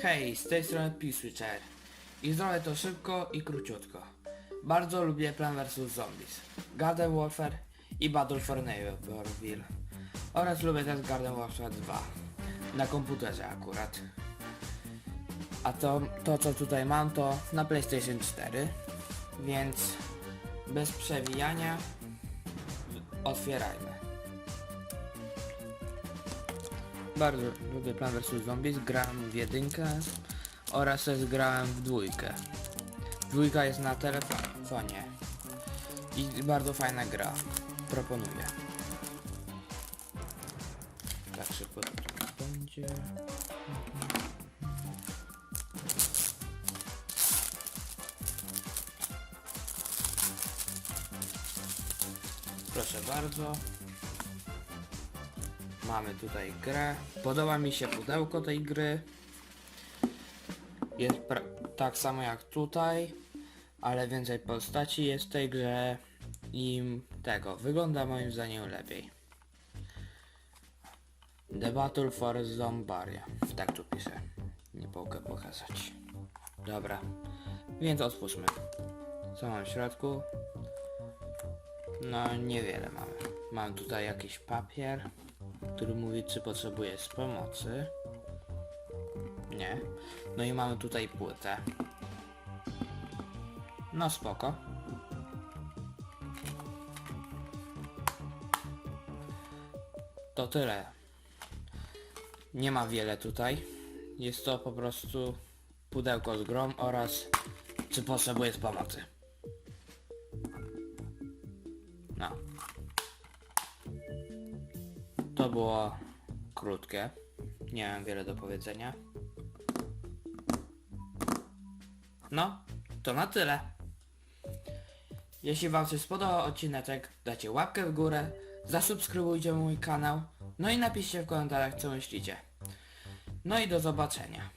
Hej, z tej strony P-Switcher. I zrobię to szybko i króciutko. Bardzo lubię Plan vs Zombies, Garden Warfare i Battle for Neighborville. Oraz lubię też Garden Warfare 2. Na komputerze akurat. A to, to co tutaj mam to na PlayStation 4. Więc bez przewijania otwierajmy. Bardzo lubię Plan vs Zombies, grałem w jedynkę oraz też grałem w dwójkę. Dwójka jest na telefonie i bardzo fajna gra. Proponuję. Tak szybko będzie. Proszę bardzo. Mamy tutaj grę. Podoba mi się pudełko tej gry. Jest tak samo jak tutaj, ale więcej postaci jest w tej grze i tego wygląda moim zdaniem lepiej. The Battle for Zombaria. Tak tu piszę. Nie mogę pokazać. Dobra. Więc otwórzmy. Co mam w środku? No niewiele mamy. Mam tutaj jakiś papier, który mówi czy potrzebuje z pomocy. Nie. No i mamy tutaj płytę. No spoko. To tyle. Nie ma wiele tutaj. Jest to po prostu pudełko z grom oraz czy potrzebuje z pomocy. No. To było krótkie. Nie mam wiele do powiedzenia. No, to na tyle. Jeśli wam się spodobał odcinek, dajcie łapkę w górę, zasubskrybujcie mój kanał, no i napiszcie w komentarzach co myślicie. No i do zobaczenia.